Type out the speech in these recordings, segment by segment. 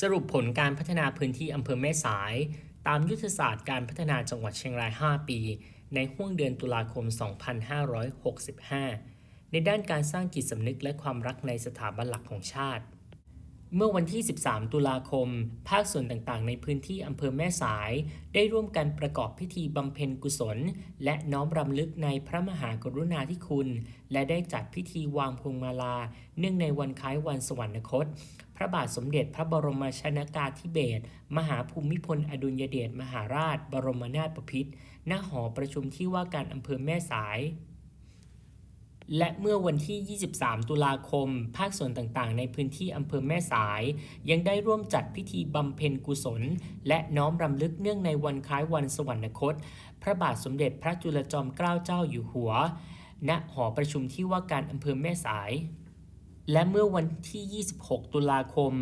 สรุปผลการพัฒนาพื้นที่อำเภอแม่สาย ตามยุทธศาสตร์การพัฒนาจังหวัดเชียงราย 5 ปี ในห้วงเดือนตุลาคม 2565 ในด้านการสร้างจิตสำนึกและความรักในสถาบันหลักของชาติ เมื่อวันที่ 13 ตุลาคม ภาคส่วนต่างๆ ในพื้นที่อำเภอแม่สาย ได้ร่วมกันประกอบพิธีบำเพ็ญกุศล และน้อมรำลึกในพระมหากรุณาธิคุณ และได้จัดพิธีวางพวงมาลา เนื่องในวันคล้ายวันสวรรคต พระบาทสมเด็จพระบรมชนากาธิเบศรมหาภูมิพลอดุลยเดชมหาราช บรมนาถบพิตรณหอประชุมที่ว่าการอำเภอแม่สาย และเมื่อวันที่ 23 ตุลาคม ภาคส่วนต่างๆ ในพื้นที่อำเภอแม่สาย ยังได้ร่วมจัดพิธีบำเพ็ญกุศล และน้อมรำลึกเนื่องในวันคล้ายวันสวรรคต พระบาทสมเด็จพระจุลจอมเกล้าเจ้าอยู่หัว ณ หอประชุมที่ว่าการอำเภอแม่สาย และเมื่อวันที่ 26 ตุลาคม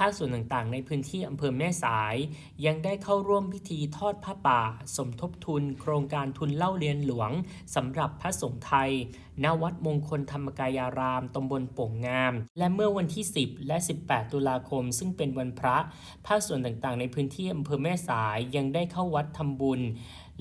ภาคส่วนต่างๆ ในพื้นที่อำเภอแม่สาย ยังได้เข้าร่วมพิธีทอดผ้าป่า สมทบทุน โครงการทุนเล่าเรียนหลวงสำหรับพระสงฆ์ไทย ณ วัดมงคลธรรมกายารามตำบลโป่งงาม และเมื่อวันที่ 10 และ 18 ตุลาคม ซึ่งเป็นวันพระ ภาคส่วนต่างๆ ในพื้นที่อำเภอแม่สายยังได้เข้าวัดทำบุญ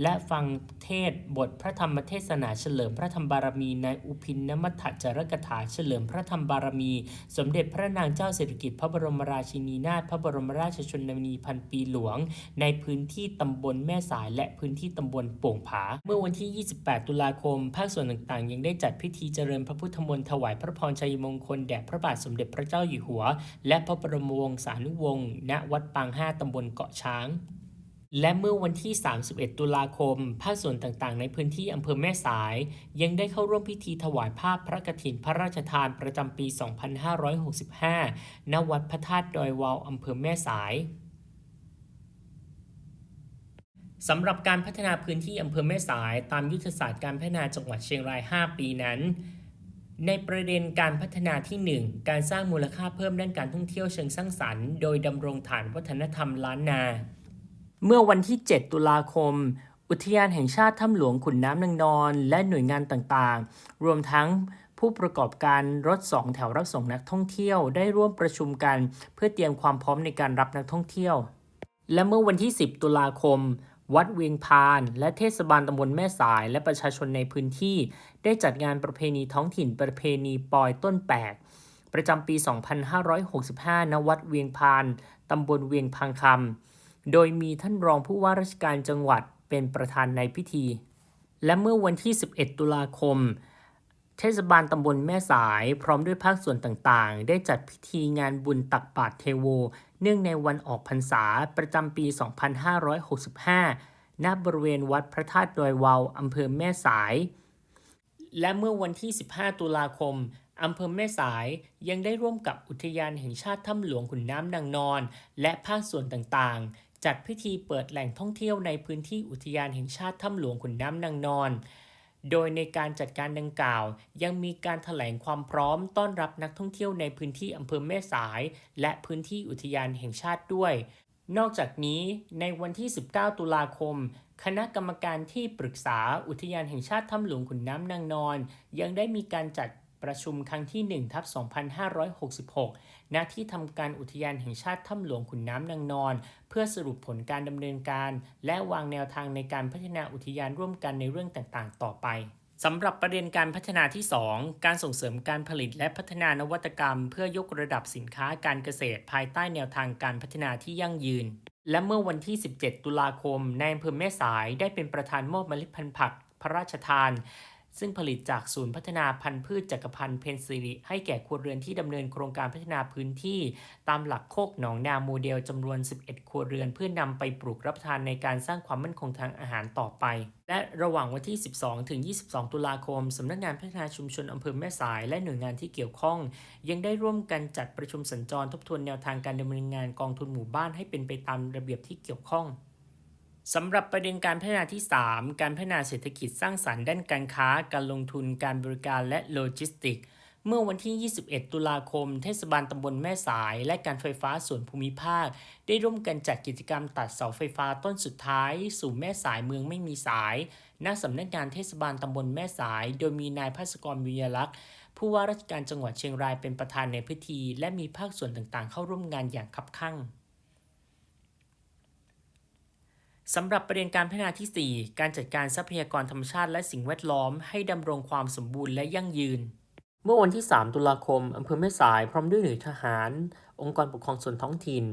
และฟังเทศบทพระธรรมเทศนาเฉลิมพระธรรมบารมีในอุพินนมัตถจารกถาเฉลิมพระธรรมบารมี สมเด็จพระนางเจ้าสิริกิติ์พระบรมราชินีนาถพระบรมราชชนนีพันปีหลวง ในพื้นที่ตำบลแม่สาย และพื้นที่ตำบลโป่งผา เมื่อวันที่ 28 ตุลาคม ภาคส่วนต่างๆ ยังได้จัดพิธีเจริญพระพุทธมนต์ถวายพระพรชัยมงคลแด่พระบาทสมเด็จพระเจ้าอยู่หัว และพระบรมวงศานุวงศ์ณวัดปางห้าตำบลเกาะช้าง และเมื่อวันที่ 31 ตุลาคม ภาคส่วนต่างๆ ในพื้นที่อำเภอแม่สาย ยังได้เข้าร่วมพิธีถวายภาพพระกฐินพระราชทานประจำปี 2565 ณ วัดพระธาตุดอยวาวอำเภอแม่สายสำหรับการพัฒนาพื้นที่อำเภอแม่สายตามยุทธศาสตร์การพัฒนาจังหวัดเชียงราย 5 ปีนั้น ในประเด็นการพัฒนาที่ 1 การสร้างมูลค่าเพิ่มด้านการท่องเที่ยวเชิงสร้างสรรค์ โดยดำรงฐานวัฒนธรรมล้านนา เมื่อวันที่ 7 ตุลาคม อุทยานแห่งชาติถ้ำหลวงขุนน้ำนางนอน และหน่วยงานต่างๆ รวมทั้งผู้ประกอบการรถสองแถวรับส่งนักท่องเที่ยวได้ร่วมประชุมกัน เพื่อเตรียมความพร้อมในการรับนักท่องเที่ยว และเมื่อวันที่ 10 ตุลาคม วัดเวียงพาน และเทศบาลตำบลแม่สาย และประชาชนในพื้นที่ ได้จัดงานประเพณีท้องถิ่นประเพณีปอยต้นแปกประจำปี 2565 ณ วัดเวียงพาน ตำบลเวียงพังคำ โดยมีท่านรองผู้ว่าราชการจังหวัดเป็นประธานในพิธี และเมื่อวันที่ 11 ตุลาคม เทศบาลตำบลแม่สาย พร้อมด้วยภาคส่วนต่างๆ ได้จัดพิธีงานบุญตักบาตรเทโว เนื่องในวันออกพรรษาประจำปี 2565 ณ บริเวณวัดพระธาตุดอยวาวอำเภอแม่สาย และเมื่อวันที่ 15 ตุลาคมอำเภอแม่สายยังได้ร่วมกับอุทยานแห่งชาติถ้ำหลวงขุนน้ำนางนอน และภาคส่วนต่างๆ จัดพิธีเปิดแหล่งท่องเที่ยวในพื้นที่อุทยานแห่งชาติถ้ำหลวงขุนน้ำนางนอน โดยในการจัดการดังกล่าว ยังมีการถแถลงความพร้อมต้อนรับนักท่องเที่ยวในพื้นที่อำเภอแม่สาย และพื้นที่อุทยานแห่งชาติด้วย นอกจากนี้ในวันที่ 19 ตุลาคม คณะกรรมการที่ปรึกษาอุทยานแห่งชาติถ้ำหลวงขุนน้ำนางนอน ยังได้มีการจัด ประชุมครั้งที่ 1 ทับ 2566 ณ ที่ทำการอุทยานแห่งชาติถ้ำหลวงขุนน้ำนางนอน เพื่อสรุปผลการดำเนินการ และวางแนวทางในการพัฒนาอุทยานร่วมกันในเรื่องต่างๆ ต่อไปสำหรับประเด็นการพัฒนาที่ 2 การส่งเสริมการผลิตและพัฒนานวัตกรรม เพื่อยกระดับสินค้าการเกษตร ภายใต้แนวทางการพัฒนาที่ยั่งยืน และเมื่อวันที่ 17 ตุลาคมในอำเภอแม่สายได้เป็นประธานมอบเมล็ดพันธุ์ผัก พระราชทาน ซึ่งผลิตจากศูนย์พัฒนาพันธุ์พืชจักรพันธ์เพนซิริให้แก่ครัวเรือนที่ดำเนินโครงการพัฒนาพื้นที่ตามหลักโคกหนองนาโมเดลจำนวน 11 ครัวเรือน เพื่อนำไปปลูกรับประทานในการสร้างความมั่นคงทางอาหารต่อไป และระหว่างวันที่ 12 ถึง 22 ตุลาคมสำนักงานพัฒนาชุมชนอำเภอแม่สายและหน่วยงานที่เกี่ยวข้อง ยังได้ร่วมกันจัดประชุมสัญจรทบทวนแนวทางการดำเนินงานกองทุนหมู่บ้านให้เป็นไปตามระเบียบที่เกี่ยวข้อง สำหรับประเด็นการพัฒนาที่ 3 การพัฒนาเศรษฐกิจสร้างสรรค์ด้านการค้า การลงทุน การบริการและโลจิสติก เมื่อวันที่ 21 ตุลาคม เทศบาลตำบลแม่สาย และการไฟฟ้าส่วนภูมิภาค ได้ร่วมกันจัดกิจกรรมตัดเสาไฟฟ้าต้นสุดท้าย สู่แม่สายเมืองไม่มีสาย ณ สำนักงานเทศบาลตำบลแม่สาย โดยมีนายภาสกรวิยลักษ์ผู้ว่าราชการจังหวัดเชียงรายเป็นประธานในพิธี และมีภาคส่วนต่างๆ เข้าร่วมงานอย่างคับคั่ง สำหรับประเด็นการพัฒนาที่ 4 การจัดการทรัพยากรธรรมชาติและสิ่งแวดล้อมให้ดำรงความสมบูรณ์และยั่งยืน เมื่อวันที่ 3 ตุลาคมอำเภอแม่สายพร้อมด้วยหน่วยทหาร องค์กรปกครองส่วนท้องถิ่น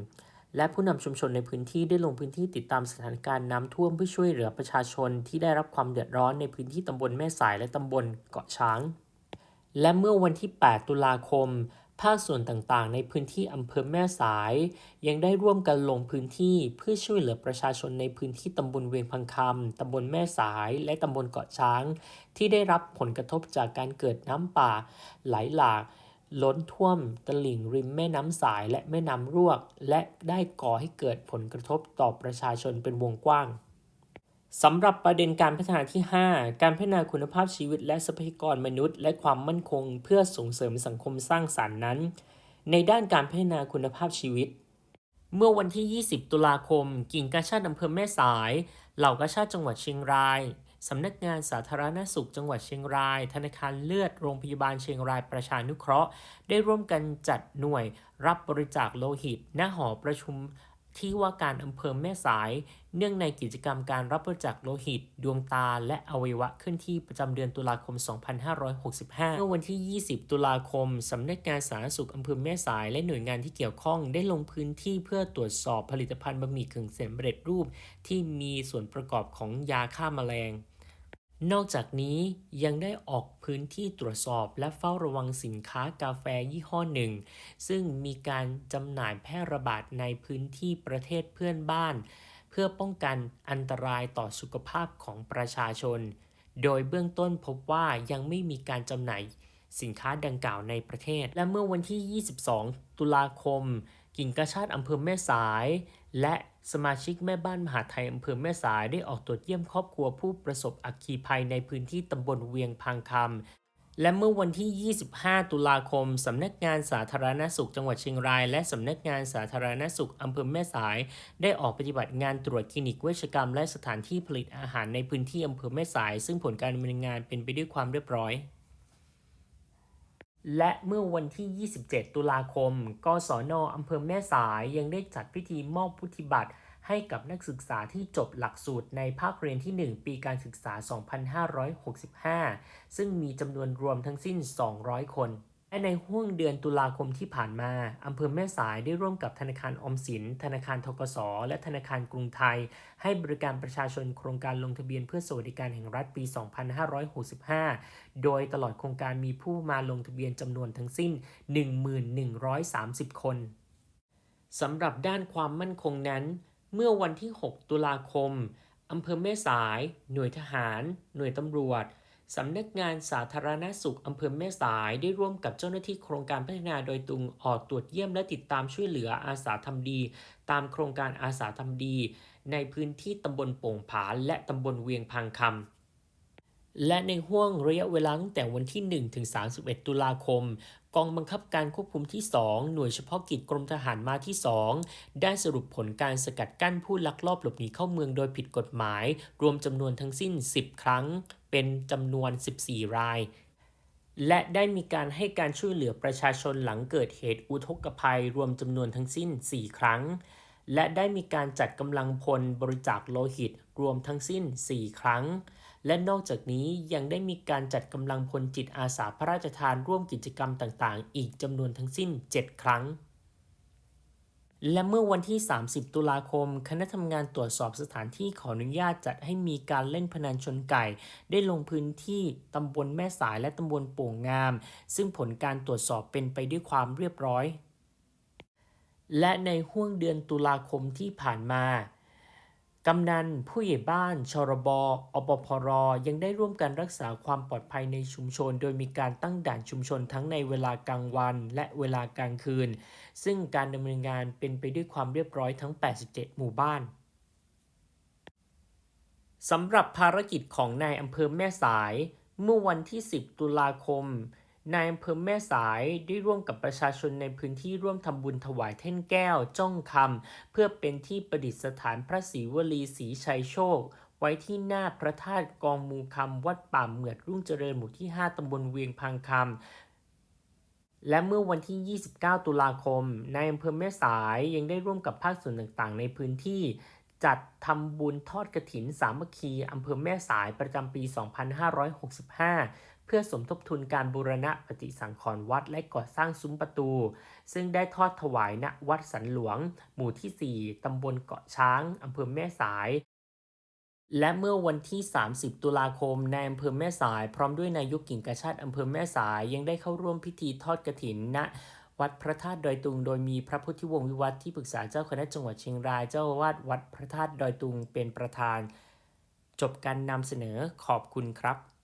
และผู้นำชุมชนในพื้นที่ได้ลงพื้นที่ติดตามสถานการณ์น้ำท่วมเพื่อช่วยเหลือประชาชนที่ได้รับความเดือดร้อนในพื้นที่ตำบลแม่สายและตำบลเกาะช้าง และเมื่อวันที่ 8 ตุลาคม ภาคส่วนต่างๆ ในพื้นที่อำเภอแม่สาย ยังได้ร่วมกันลงพื้นที่เพื่อช่วยเหลือประชาชนในพื้นที่ตำบลเวียงพังคำตำบลแม่สาย และตำบลเกาะช้าง ที่ได้รับผลกระทบจากการเกิดน้ำป่า ไหลหลาก ล้นท่วม ตลิ่งริมแม่น้ำสายและแม่น้ำรวก และได้ก่อให้เกิดผลกระทบต่อประชาชนเป็นวงกว้าง สำหรับประเด็นการพัฒนาที่ 5 การพัฒนาคุณภาพชีวิตและทรัพยากรมนุษย์ และความมั่นคง เพื่อส่งเสริมสังคมสร้างสรรค์นั้น ในด้านการพัฒนาคุณภาพชีวิต เมื่อวันที่ 20 ตุลาคม กิ่งกาชาติอำเภอแม่สาย เหล่ากาชาติจังหวัดเชียงรายสำนักงานสาธารณสุขจังหวัดเชียงราย ธนาคารเลือด โรงพยาบาลเชียงรายประชานุเคราะห์ ได้ร่วมกันจัดหน่วย รับบริจาคโลหิต ณ หอประชุม ที่ว่าการอำเภอแม่สาย เนื่องในกิจกรรมการรับบริจาคโลหิต ดวงตา และอวัยวะขึ้นที่ประจำเดือนตุลาคม 2565 เมื่อวันที่ 20 ตุลาคม สำนักงานสาธารณสุขอำเภอแม่สาย และหน่วยงานที่เกี่ยวข้องได้ลงพื้นที่เพื่อตรวจสอบผลิตภัณฑ์บะหมี่กึ่งสำเร็จรูป ที่มีส่วนประกอบของยาฆ่าแมลง นอกจากนี้ยังได้ออกพื้นที่ตรวจสอบและเฝ้าระวังสินค้ากาแฟยี่ห้อหนึ่ง ซึ่งมีการจำหน่ายแพร่ระบาดในพื้นที่ประเทศเพื่อนบ้าน เพื่อป้องกันอันตรายต่อสุขภาพของประชาชน โดยเบื้องต้นพบว่ายังไม่มีการจำหน่าย สินค้าดังกล่าวในประเทศ และเมื่อวันที่ 22 ตุลาคม กิ่งกาชาติอำเภอแม่สาย และสมาชิกแม่บ้านมหาไทยอำเภอแม่สายได้ออกตรวจเยี่ยมครอบครัวผู้ประสบอัคคีภัยในพื้นที่ตำบลเวียงพังคำและเมื่อวันที่ 25 ตุลาคม สำนักงานสาธารณสุขจังหวัดเชียงราย และสำนักงานสาธารณสุขอำเภอแม่สาย ได้ออกปฏิบัติงานตรวจคลินิกเวชกรรม และสถานที่ผลิตอาหารในพื้นที่อำเภอแม่สาย ซึ่งผลการดำเนินงานเป็นไปด้วยความเรียบร้อย และเมื่อวันที่ 27 ตุลาคม กศนอำเภอแม่สายยังได้จัดพิธีมอบพุทธิบัตรให้กับนักศึกษาที่จบหลักสูตรในภาคเรียนที่ 1 ปีการศึกษา 2565 ซึ่งมีจำนวนรวมทั้งสิ้น 200 คน และในห่วงเดือนตุลาคมที่ผ่านมาอำเภอแม่สายได้ร่วมกับธนาคารอมสิน ธนาคารทกส และธนาคารกรุงไทย ให้บริการประชาชนโครงการลงทะเบียนเพื่อสวัสดิการแห่งรัฐปี 2565 โดยตลอดโครงการมีผู้มาลงทะเบียนจำนวนทั้งสิ้น 1130 คนสำหรับด้านความมั่นคงนั้น เมื่อวันที่ 6 ตุลาคมอำเภอแม่สาย หน่วยทหาร หน่วยตำรวจ สำนักงานสาธารณสุขอำเภอแม่สายได้ร่วมกับเจ้าหน้าที่โครงการพัฒนาโดยตรงออกตรวจเยี่ยมและติดตามช่วยเหลืออาสาทำดี ตามโครงการอาสาทำดี ในพื้นที่ตำบลโป่งผาและตำบลเวียงพังคำและในห่วงระยะเวลาตั้งแต่วันที่ 1 ถึง 31 ตุลาคม กองบังคับการควบคุมที่ 2 หน่วยเฉพาะกิจกรมทหารมาที่ 2 ได้สรุปผลการสกัดกั้นผู้ลักลอบหลบหนีเข้าเมืองโดยผิดกฎหมาย รวมจำนวนทั้งสิ้น 10 ครั้ง เป็นจำนวน 14 ราย และได้มีการให้การช่วยเหลือประชาชนหลังเกิดเหตุอุทกภัย รวมจำนวนทั้งสิ้น 4 ครั้ง และได้มีการจัดกำลังพลบริจาคโลหิต รวมทั้งสิ้น 4 ครั้ง และนอกจากนี้ยังได้มีการจัดกำลังพลจิตอาสาพระราชทานร่วมกิจกรรมต่างๆ อีกจำนวนทั้งสิ้น 7 ครั้ง และเมื่อวันที่ 30 ตุลาคม คณะทำงานตรวจสอบสถานที่ขออนุญาตจัดให้มีการเล่นพนันชนไก่ ได้ลงพื้นที่ตำบลแม่สายและตำบลโป่งงาม ซึ่งผลการตรวจสอบเป็นไปด้วยความเรียบร้อย และในห่วงเดือนตุลาคมที่ผ่านมา กำนัน ผู้ใหญ่บ้าน ชรบอปพร ยังได้ร่วมกันรักษาความปลอดภัยในชุมชน โดยมีการตั้งด่านชุมชนทั้งในเวลากลางวัน และเวลากลางคืน ซึ่งการดำเนินงานเป็นไปด้วยความเรียบร้อยทั้ง 87 หมู่บ้านสำหรับภารกิจของนายอำเภอแม่สาย เมื่อวันที่ 10 ตุลาคม นายอำเภอแม่สายได้ร่วมกับประชาชนในพื้นที่ร่วมทำบุญถวายแท่นแก้วจ้องคำเพื่อเป็นที่ประดิษฐานพระศรีวลีศรีชัยโชค ไว้ที่หน้าพระธาตุกองมูคำวัดป่าเหมือดรุ่งเจริญหมู่ที่ 5ตำบลเวียงพังคำและเมื่อวันที่ 29 ตุลาคม นายอำเภอแม่สายยังได้ร่วมกับภาคส่วนต่างๆ ในพื้นที่ จัดทำบุญทอดกระถินสามัคคีอำเภอแม่สายประจำปี 2565 เพื่อสมทบทุนการบูรณะปฏิสังขรณ์วัดและก่อสร้างซุ้มประตู ซึ่งได้ทอดถวายณวัดสันหลวง หมู่ที่ 4 ตำบลเกาะช้าง อำเภอแม่สาย และเมื่อวันที่ 30 ตุลาคมในอำเภอแม่สาย พร้อมด้วยนายกกิ่งกระชาติอำเภอแม่สายยังได้เข้าร่วมพิธีทอดกระถินณวัดพระธาตุดอยตุง โดยมีพระพุทธิวงศ์วิวัฒน์ที่ปรึกษาเจ้าคณะจังหวัดเชียงราย เจ้าวาสวัดพระธาตุดอยตุงเป็นประธาน จบการนำเสนอขอบคุณครับ